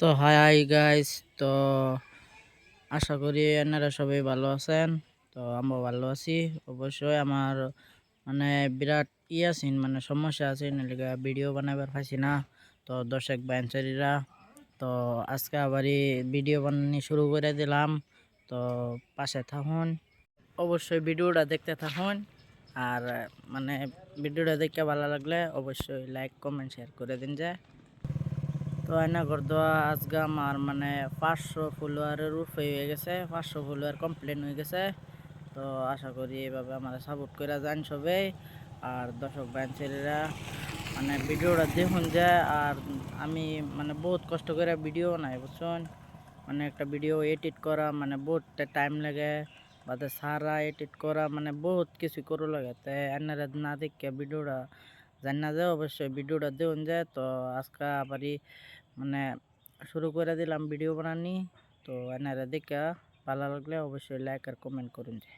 তো hi guys তো আশা করি আপনারা সবাই ভালো আছেন। তো আমরা ভালো আছি। অবশ্যই আমার মানে বিরাট ই আছেন মানে সমস্যা আছে এলাকা ভিডিও বানাবার পাইছি না। তো দর্শক বাইনচারীরা তো আজকে আবারই ভিডিও বানানি শুরু করে দিলাম। তো পাশে থাকুন। অবশ্যই ভিডিওটা দেখতে থাকুন। আর মানে ভিডিওটা দেখতে ভালো লাগলে অবশ্যই লাইক কমেন্ট শেয়ার করে দিন যে। তো আয়না করদোয়া আজকে আমার মানে পাঁচশো ফলোয়ারের উপরে হয়ে গেছে, পাঁচশো ফলোয়ার কমপ্লিট হয়ে গেছে। তো আশা করি এভাবে আমার সাপোর্ট করে যান সবাই আর দর্শক বাইন ছেলেরা মানে ভিডিওটা দেখুন যে, আর আমি মানে বহুত কষ্ট করে ভিডিও বানাই, বুঝছেন? মানে একটা ভিডিও এডিট করা মানে বহুত টাইম লাগে, বাদে সারা এডিট করা মানে বহুত কিছু করো লাগে। তো এনারা না দেখে ভিডিওটা জানি না যে অবশ্যই ভিডিওটা দেউন যে তো আজকে আবারই মানে শুরু করে দিলাম ভিডিও বানানি। তো এনারা দেখে ভালো লাগলে অবশ্যই লাইক আর কমেন্ট করুন। যে